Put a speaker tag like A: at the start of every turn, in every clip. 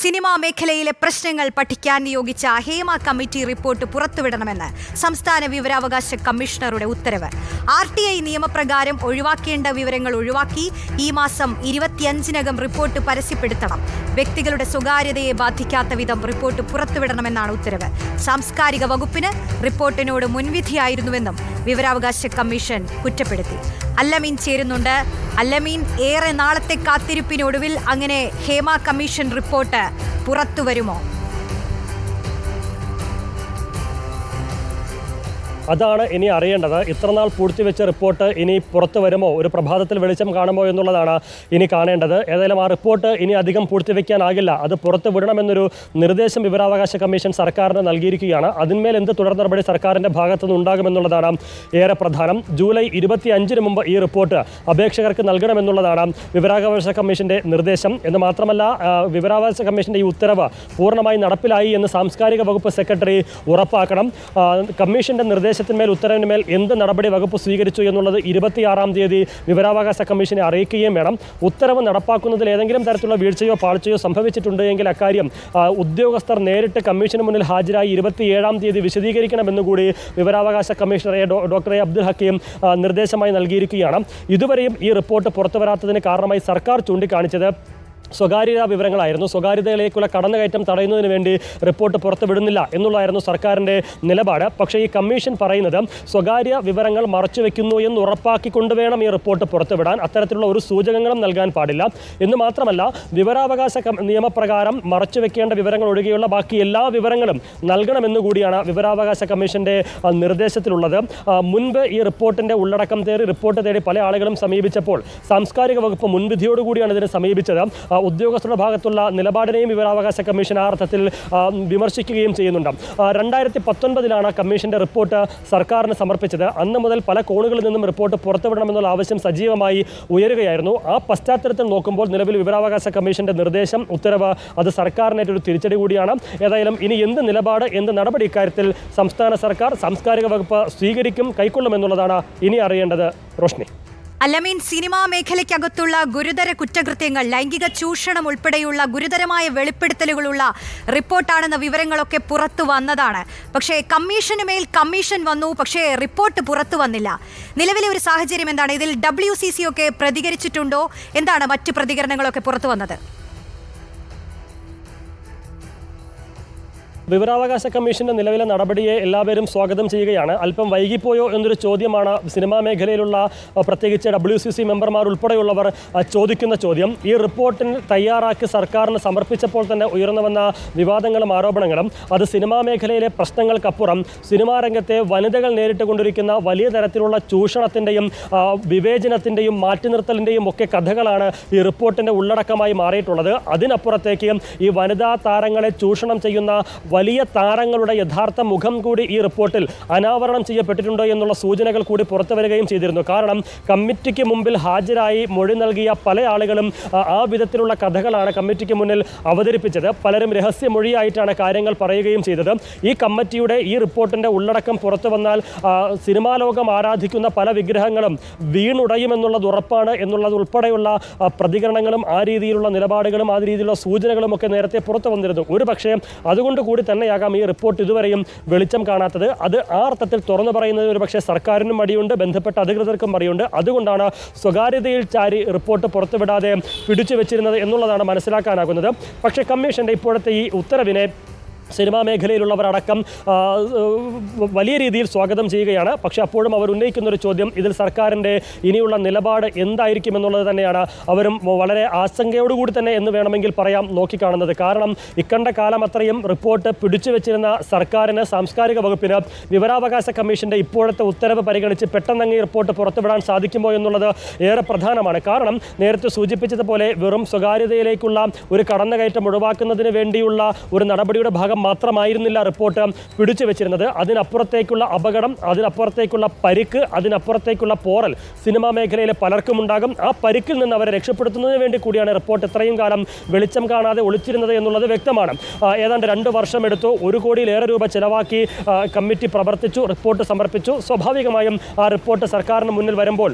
A: Cinema മേഖലയിലെ പ്രശ്നങ്ങൾ പഠിക്കാൻ നിയോഗിച്ച ഹേമ കമ്മിറ്റി റിപ്പോർട്ട് പുറത്തുവിടണമെന്ന് സംസ്ഥാന വിവരാവകാശ കമ്മീഷണറുടെ ഉത്തരവ്. ആർ ടി ഐ നിയമപ്രകാരം ഒഴിവാക്കേണ്ട വിവരങ്ങൾ ഒഴിവാക്കി ഈ മാസം ഇരുപത്തിയഞ്ചിനകം റിപ്പോർട്ട് പരസ്യപ്പെടുത്തണം. വ്യക്തികളുടെ സ്വകാര്യതയെ ബാധിക്കാത്ത വിധം റിപ്പോർട്ട് പുറത്തുവിടണമെന്നാണ് ഉത്തരവ്. സാംസ്കാരിക വകുപ്പിന് റിപ്പോർട്ടിനോട് മുൻവിധിയായിരുന്നുവെന്നും വിവരാവകാശ കമ്മീഷൻ കുറ്റപ്പെടുത്തി. അല്ലമീൻ ചേരുന്നുണ്ട്. അല്ലമീൻ ഏറെ നാളത്തെ കാത്തിരിപ്പിനൊടുവിൽ അങ്ങനെ ഹേമ കമ്മീഷൻ റിപ്പോർട്ട് പുറത്തു
B: അതാണ് ഇനി അറിയേണ്ടത്. ഇത്രനാൾ പൂഴ്ത്തിവെച്ച റിപ്പോർട്ട് ഇനി പുറത്തു വരുമോ? ഒരു പ്രഭാതത്തിൽ വെളിച്ചം കാണുമോ എന്നുള്ളതാണ് ഇനി കാണേണ്ടത്. ഏതായാലും ആ റിപ്പോർട്ട് ഇനി അധികം പൂഴ്ത്തിവെക്കാനാകില്ല അത് പുറത്തു വിടണമെന്നൊരു നിർദ്ദേശം വിവരാവകാശ കമ്മീഷൻ സർക്കാരിന് നൽകിയിരിക്കുകയാണ്. അതിന്മേൽ എന്ത് തുടർ നടപടി സർക്കാരിന്റെ ഭാഗത്തു നിന്നുണ്ടാകുമെന്നുള്ളതാണ് ഏറെ പ്രധാനം. ജൂലൈ ഇരുപത്തി അഞ്ചിന് മുമ്പ് ഈ റിപ്പോർട്ട് അപേക്ഷകർക്ക് നൽകണമെന്നുള്ളതാണ് വിവരാവകാശ കമ്മീഷന്റെ നിർദ്ദേശം. എന്ന് മാത്രമല്ല വിവരാവകാശ കമ്മീഷന്റെ ഈ ഉത്തരവ് പൂർണമായി നടപ്പിലായി എന്ന് സാംസ്കാരിക വകുപ്പ് സെക്രട്ടറി ഉറപ്പാക്കണം. കമ്മീഷന്റെ കമ്മീഷന്റെ നിർദ്ദേശത്തിന്മേൽ ഉത്തരവിന്മേൽ എന്ത് നടപടി വകുപ്പ് സ്വീകരിച്ചു എന്നുള്ളത് ഇരുപത്തിയാറാം തീയതി വിവരാവകാശ കമ്മീഷനെ അറിയിക്കുകയും വേണം. ഉത്തരവ് നടപ്പാക്കുന്നതിൽ ഏതെങ്കിലും തരത്തിലുള്ള വീഴ്ചയോ പാഴ്ചയോ സംഭവിച്ചിട്ടുണ്ട് എങ്കിൽ അക്കാര്യം ഉദ്യോഗസ്ഥർ നേരിട്ട് കമ്മീഷന് മുന്നിൽ ഹാജരായി ഇരുപത്തിയേഴാം തീയതി വിശദീകരിക്കണമെന്ന് കൂടി വിവരാവകാശ കമ്മീഷണറെ ഡോക്ടർ എ അബ്ദുൽ ഹക്കീം നിർദ്ദേശമായി നൽകിയിരിക്കുകയാണ്. ഇതുവരെയും ഈ റിപ്പോർട്ട് പുറത്തുവരാത്തതിന് കാരണമായി സർക്കാർ ചൂണ്ടിക്കാണിച്ചത് സ്വകാര്യതാ വിവരങ്ങളായിരുന്നു. സ്വകാര്യതയിലേക്കുള്ള കടന്നുകയറ്റം തടയുന്നതിന് വേണ്ടി റിപ്പോർട്ട് പുറത്തുവിടുന്നില്ല എന്നുള്ളതായിരുന്നു സർക്കാരിന്റെ നിലപാട്. പക്ഷേ ഈ കമ്മീഷൻ പറയുന്നത് സ്വകാര്യ വിവരങ്ങൾ മറച്ചുവെക്കുന്നു എന്ന് ഉറപ്പാക്കിക്കൊണ്ട് വേണം ഈ റിപ്പോർട്ട് പുറത്തുവിടാൻ. അത്തരത്തിലുള്ള ഒരു സൂചകങ്ങളും നൽകാൻ പാടില്ല. എന്ന് മാത്രമല്ല വിവരാവകാശ നിയമപ്രകാരം മറച്ചുവെക്കേണ്ട വിവരങ്ങൾ ഒഴികെയുള്ള ബാക്കി എല്ലാ വിവരങ്ങളും നൽകണമെന്ന് കൂടിയാണ് വിവരാവകാശ കമ്മീഷന്റെ നിർദ്ദേശത്തിലുള്ളത്. മുൻപ് ഈ റിപ്പോർട്ടിന്റെ ഉള്ളടക്കം തേടി റിപ്പോർട്ട് തേടി പല ആളുകളും സമീപിച്ചപ്പോൾ സാംസ്കാരിക വകുപ്പ് മുൻവിധിയോടുകൂടിയാണ് ഇതിനെ സമീപിച്ചത്. ഉദ്യോഗസ്ഥരുടെ ഭാഗത്തുള്ള നിലപാടിനെയും വിവരാവകാശ കമ്മീഷൻ ആ അർത്ഥത്തിൽ വിമർശിക്കുകയും ചെയ്യുന്നുണ്ട്. രണ്ടായിരത്തി പത്തൊൻപതിലാണ് കമ്മീഷന്റെ റിപ്പോർട്ട് സർക്കാരിന് സമർപ്പിച്ചത്. അന്ന് മുതൽ പല കോണുകളിൽ നിന്നും റിപ്പോർട്ട് പുറത്തുവിടണമെന്നുള്ള ആവശ്യം സജീവമായി ഉയരുകയായിരുന്നു. ആ പശ്ചാത്തലത്തിൽ നോക്കുമ്പോൾ നിലവിൽ വിവരാവകാശ കമ്മീഷന്റെ നിർദ്ദേശം ഉത്തരവ് അത് സർക്കാരിനേറ്റൊരു തിരിച്ചടി കൂടിയാണ്. ഏതായാലും ഇനി എന്ത് നിലപാട് എന്ത് നടപടി ഇക്കാര്യത്തിൽ സംസ്ഥാന സർക്കാർ സാംസ്കാരിക വകുപ്പ് സ്വീകരിക്കും കൈക്കൊള്ളുമെന്നുള്ളതാണ് ഇനി അറിയേണ്ടത്. റോഷ്നി.
A: അല്ലമീൻ സിനിമാ മേഖലയ്ക്കകത്തുള്ള ഗുരുതര കുറ്റകൃത്യങ്ങൾ ലൈംഗിക ചൂഷണം ഉൾപ്പെടെയുള്ള ഗുരുതരമായ വെളിപ്പെടുത്തലുകളുള്ള റിപ്പോർട്ടാണെന്ന വിവരങ്ങളൊക്കെ പുറത്തു വന്നതാണ്. പക്ഷേ കമ്മീഷന് മേൽ കമ്മീഷൻ വന്നു പക്ഷേ റിപ്പോർട്ട് പുറത്തു വന്നില്ല. നിലവിലെ ഒരു സാഹചര്യം എന്താണ്? ഇതിൽ ഡബ്ല്യു ഒക്കെ പ്രതികരിച്ചിട്ടുണ്ടോ? എന്താണ് മറ്റു പ്രതികരണങ്ങളൊക്കെ പുറത്തു വന്നത്?
B: വിവരാവകാശ കമ്മീഷന്റെ നിലവിലെ നടപടിയെ എല്ലാവരും സ്വാഗതം ചെയ്യുകയാണ്. അല്പം വൈകിപ്പോയോ എന്നൊരു ചോദ്യമാണ് സിനിമാ മേഖലയിലുള്ള പ്രത്യേകിച്ച് ഡബ്ല്യു സി സി മെമ്പർമാർ ഉൾപ്പെടെയുള്ളവർ ചോദിക്കുന്ന ചോദ്യം. ഈ റിപ്പോർട്ടിന് തയ്യാറാക്കി സർക്കാരിന് സമർപ്പിച്ചപ്പോൾ തന്നെ ഉയർന്നു വന്ന വിവാദങ്ങളും ആരോപണങ്ങളും അത് സിനിമാ മേഖലയിലെ പ്രശ്നങ്ങൾക്കപ്പുറം സിനിമാ രംഗത്തെ വനിതകൾ നേരിട്ട് കൊണ്ടിരിക്കുന്ന വലിയ തരത്തിലുള്ള ചൂഷണത്തിന്റെയും വിവേചനത്തിന്റെയും മാറ്റി നിർത്തലിന്റെയും ഒക്കെ കഥകളാണ് ഈ റിപ്പോർട്ടിന്റെ ഉള്ളടക്കമായി മാറിയിട്ടുള്ളത്. അതിനപ്പുറത്തേക്ക് ഈ വനിതാ താരങ്ങളെ ചൂഷണം ചെയ്യുന്ന വലിയ താരങ്ങളുടെ യഥാർത്ഥ മുഖം കൂടി ഈ റിപ്പോർട്ടിൽ അനാവരണം ചെയ്യപ്പെട്ടിട്ടുണ്ടോ എന്നുള്ള സൂചനകൾ കൂടി പുറത്തു വരികയും ചെയ്തിരുന്നു. കാരണം കമ്മിറ്റിക്ക് മുമ്പിൽ ഹാജരായി മൊഴി നൽകിയ പല ആളുകളും ആ, വിധത്തിലുള്ള കഥകളാണ് കമ്മിറ്റിക്ക് മുന്നിൽ അവതരിപ്പിച്ചത്. പലരും രഹസ്യ രഹസ്യമൊഴിയായിട്ടാണ് കാര്യങ്ങൾ പറയുകയും ചെയ്തത്. ഈ കമ്മിറ്റിയുടെ ഈ റിപ്പോർട്ടിന്റെ ഉള്ളടക്കം പുറത്തു വന്നാൽ സിനിമാ ലോകം ആരാധിക്കുന്ന പല വിഗ്രഹങ്ങളും വീണുടയുമെന്നുള്ളത് ഉറപ്പാണ് എന്നുള്ളത് ഉൾപ്പെടെയുള്ള പ്രതികരണങ്ങളും ആ രീതിയിലുള്ള നിലപാടുകളും ആ രീതിയിലുള്ള സൂചനകളും ഒക്കെ നേരത്തെ പുറത്തു വന്നിരുന്നു. ഒരു പക്ഷേ അതുകൊണ്ട് കൂടി തന്നെയാകാം ഈ റിപ്പോർട്ട് ഇതുവരെയും വെളിച്ചം കാണാത്തത്. അത് ആ അർത്ഥത്തിൽ തുറന്നു പറയുന്നത് ഒരു പക്ഷേ സർക്കാരിനും മടിയുണ്ട് ബന്ധപ്പെട്ട അധികൃതർക്കും മടിയുണ്ട്. അതുകൊണ്ടാണ് സ്വകാര്യതയിൽ ചാരി റിപ്പോർട്ട് പുറത്തുവിടാതെ പിടിച്ചു വെച്ചിരുന്നത് എന്നുള്ളതാണ് മനസ്സിലാക്കാനാകുന്നത്. പക്ഷേ കമ്മീഷന്റെ ഇപ്പോഴത്തെ ഈ ഉത്തരവിനെ സിനിമാ മേഖലയിലുള്ളവരടക്കം വലിയ രീതിയിൽ സ്വാഗതം ചെയ്യുകയാണ്. പക്ഷേ അപ്പോഴും അവർ ഉന്നയിക്കുന്ന ഒരു ചോദ്യം ഇതിൽ സർക്കാരിന്റെ ഇനിയുള്ള നിലപാട് എന്തായിരിക്കും എന്നുള്ളത് തന്നെയാണ്. അവരും വളരെ ആശങ്കയോടുകൂടി തന്നെ എന്ന് വേണമെങ്കിൽ പറയാം നോക്കിക്കാണുന്നത്. കാരണം ഇക്കണ്ട കാലം അത്രയും റിപ്പോർട്ട് പിടിച്ചു വെച്ചിരുന്ന സർക്കാരിന് സാംസ്കാരിക വകുപ്പിന് വിവരാവകാശ കമ്മീഷന്റെ ഇപ്പോഴത്തെ ഉത്തരവ് പരിഗണിച്ച് പെട്ടെന്നങ്ങ് റിപ്പോർട്ട് പുറത്തുവിടാൻ സാധിക്കുമോ എന്നുള്ളത് ഏറെ പ്രധാനമാണ്. കാരണം നേരത്തെ സൂചിപ്പിച്ചതുപോലെ വെറും സ്വകാര്യതയിലേക്കുള്ള ഒരു കടന്നുകയറ്റം ഒഴിവാക്കുന്നതിന് വേണ്ടിയുള്ള ഒരു നടപടിയുടെ ഭാഗം മാത്രമായിരുന്നില്ല റിപ്പോർട്ട് പിടിച്ചു വെച്ചിരുന്നത്. അതിനപ്പുറത്തേക്കുള്ള അപകടം അതിനപ്പുറത്തേക്കുള്ള പരിക്ക് അതിനപ്പുറത്തേക്കുള്ള പോറൽ സിനിമാ മേഖലയിലെ പലർക്കും ഉണ്ടാകും. ആ പരിക്കിൽ നിന്ന് അവരെ രക്ഷപ്പെടുത്തുന്നതിന് വേണ്ടി കൂടിയാണ് റിപ്പോർട്ട് ഇത്രയും കാലം വെളിച്ചം കാണാതെ ഒളിച്ചിരുന്നത് എന്നുള്ളത് വ്യക്തമാണ്. ഏതാണ്ട് രണ്ട് വർഷം എടുത്തു. ഒരു കോടിയിലേറെ രൂപ ചെലവാക്കി കമ്മിറ്റി പ്രവർത്തിച്ചു റിപ്പോർട്ട് സമർപ്പിച്ചു. സ്വാഭാവികമായും ആ റിപ്പോർട്ട് സർക്കാരിന് മുന്നിൽ വരുമ്പോൾ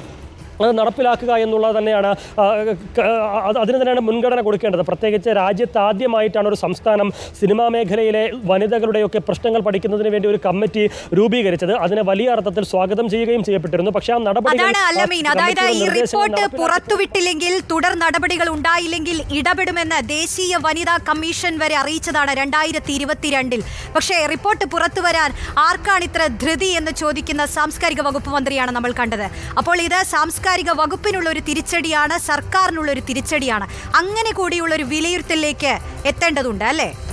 B: അത് നടപ്പിലാക്കുക എന്നുള്ളത് തന്നെയാണ് അതിന് തന്നെയാണ് മുൻഗണന കൊടുക്കേണ്ടത്. പ്രത്യേകിച്ച് രാജ്യത്ത് ആദ്യമായിട്ടാണ് ഒരു സംസ്ഥാനം സിനിമാ മേഖലയിലെ വനിതകളുടെയൊക്കെ പ്രശ്നങ്ങൾ പഠിക്കുന്നതിന് വേണ്ടി ഒരു കമ്മിറ്റി രൂപീകരിച്ചത്. അതിനെ വലിയ അർത്ഥത്തിൽ സ്വാഗതം ചെയ്യുകയും ചെയ്യപ്പെട്ടിരുന്നു. പക്ഷേ ആ
A: നടപടി അതായത് ഈ റിപ്പോർട്ട് പുറത്തുവിട്ടില്ലെങ്കിൽ തുടർ നടപടികൾ ഉണ്ടായില്ലെങ്കിൽ ഇടപെടുമെന്ന് ദേശീയ വനിതാ കമ്മീഷൻ വരെ അറിയിച്ചതാണ് രണ്ടായിരത്തി ഇരുപത്തിരണ്ടിൽ പക്ഷേ റിപ്പോർട്ട് പുറത്തു വരാൻ ആർക്കാണ് ഇത്ര ധൃതി എന്ന് ചോദിക്കുന്ന സാംസ്കാരിക വകുപ്പ് മന്ത്രിയാണ് നമ്മൾ കണ്ടത്. അപ്പോൾ ഇത് സാംസ്കാരിക വകുപ്പിനുള്ള ഒരു തിരിച്ചടിയാണ് സർക്കാരിനുള്ള ഒരു തിരിച്ചടിയാണ്. അങ്ങനെ കൂടിയുള്ള ഒരു വിലയിരുത്തലിലേക്ക് എത്തേണ്ടതുണ്ട് അല്ലേ?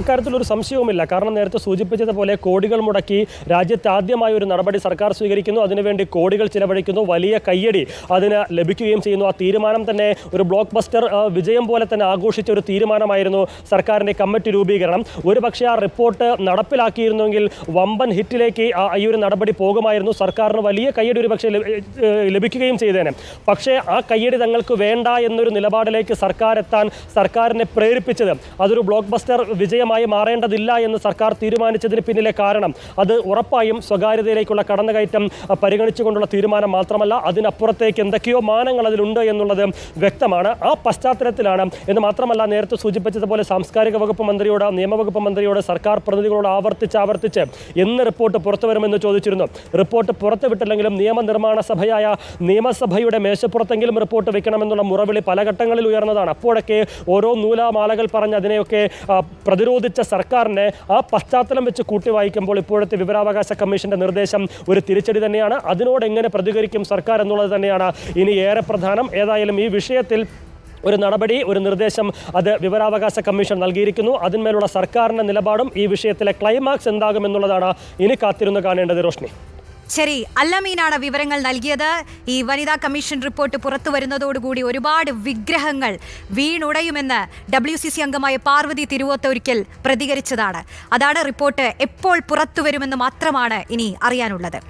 B: അക്കാര്യത്തിൽ ഒരു സംശയവുമില്ല. കാരണം നേരത്തെ സൂചിപ്പിച്ചതുപോലെ കോടികൾ മുടക്കി രാജ്യത്ത് ആദ്യമായ ഒരു നടപടി സർക്കാർ സ്വീകരിക്കുന്നു. അതിനുവേണ്ടി കോടികൾ ചിലവഴിക്കുന്നു. വലിയ കയ്യടി അതിന് ലഭിക്കുകയും ചെയ്യുന്നു. ആ തീരുമാനം തന്നെ ഒരു ബ്ലോക്ക് ബസ്റ്റർ വിജയം പോലെ തന്നെ ആഘോഷിച്ച ഒരു തീരുമാനമായിരുന്നു സർക്കാരിന്റെ കമ്മിറ്റി രൂപീകരണം. ഒരു പക്ഷേ ആ റിപ്പോർട്ട് നടപ്പിലാക്കിയിരുന്നെങ്കിൽ വമ്പൻ ഹിറ്റിലേക്ക് ഈ ഒരു നടപടി പോകുമായിരുന്നു. സർക്കാരിന് വലിയ കയ്യടി ഒരു പക്ഷേ ലഭിക്കുകയും ചെയ്തേനെ. പക്ഷേ ആ കയ്യടി തങ്ങൾക്ക് വേണ്ട എന്നൊരു നിലപാടിലേക്ക് സർക്കാർ എത്താൻ സർക്കാരിനെ പ്രേരിപ്പിച്ചത് അതൊരു ബ്ലോക്ക് ബസ്റ്റർ വിജയമായി മാറേണ്ടതില്ല എന്ന് സർക്കാർ തീരുമാനിച്ചതിന് പിന്നിലെ കാരണം അത് ഉറപ്പായും സ്വകാര്യതയിലേക്കുള്ള കടന്നുകയറ്റം പരിഗണിച്ചുകൊണ്ടുള്ള തീരുമാനം മാത്രമല്ല അതിനപ്പുറത്തേക്ക് എന്തൊക്കെയോ മാനങ്ങൾ അതിലുണ്ട് എന്നുള്ളത് വ്യക്തമാണ്. ആ പശ്ചാത്തലത്തിലാണ് എന്ന് മാത്രമല്ല നേരത്തെ സൂചിപ്പിച്ചതുപോലെ സാംസ്കാരിക വകുപ്പ് മന്ത്രിയോട് നിയമവകുപ്പ് മന്ത്രിയോട് സർക്കാർ പ്രതിനിധികളോട് ആവർത്തിച്ച് ആവർത്തിച്ച് എന്ന് റിപ്പോർട്ട് പുറത്തു വരുമെന്ന് ചോദിച്ചിരുന്നു. റിപ്പോർട്ട് പുറത്തുവിട്ടില്ലെങ്കിലും നിയമനിർമ്മാണ സഭയായ നിയമസഭയുടെ മേശപ്പുറത്തെങ്കിലും റിപ്പോർട്ട് വെക്കണമെന്നുള്ള മുറവിളി പല ഘട്ടങ്ങളിൽ ഉയർന്നതാണ്. അപ്പോഴൊക്കെ ഓരോ നൂലാമാലകൾ പറഞ്ഞ് അതിനെയൊക്കെ ആ, പ്രതിരോധിച്ച സർക്കാരിനെ ആ പശ്ചാത്തലം വെച്ച് കൂട്ടി വായിക്കുമ്പോൾ ഇപ്പോഴത്തെ വിവരാവകാശ കമ്മീഷന്റെ നിർദ്ദേശം ഒരു തിരിച്ചടി തന്നെയാണ്. അതിനോട് എങ്ങനെ പ്രതികരിക്കും സർക്കാർ എന്നുള്ളത് തന്നെയാണ് ഇനി ഏറെ പ്രധാനം. ഏതായാലും ഈ വിഷയത്തിൽ ഒരു നടപടി ഒരു നിർദ്ദേശം അത് വിവരാവകാശ കമ്മീഷൻ നൽകിയിരിക്കുന്നു. അതിന്മേലുള്ള സർക്കാരിന്റെ നിലപാടും ഈ വിഷയത്തിലെ ക്ലൈമാക്സ് എന്താകുമെന്നുള്ളതാണ് ഇനി കാത്തിരുന്ന് കാണേണ്ടത് റോഷ്നി.
A: ശരി അല്ലമീനാണ് വിവരങ്ങൾ നൽകിയത്. ഈ വനിതാ കമ്മീഷൻ റിപ്പോർട്ട് പുറത്തു വരുന്നതോടുകൂടി ഒരുപാട് വിഗ്രഹങ്ങൾ വീണുടയുമെന്ന് ഡബ്ല്യു സി സി അംഗമായ പാർവതി തിരുവോത്തൊരിക്കൽ പ്രതികരിച്ചതാണ്. അതാണ് റിപ്പോർട്ട് എപ്പോൾ പുറത്തു വരുമെന്ന് മാത്രമാണ് ഇനി അറിയാനുള്ളത്.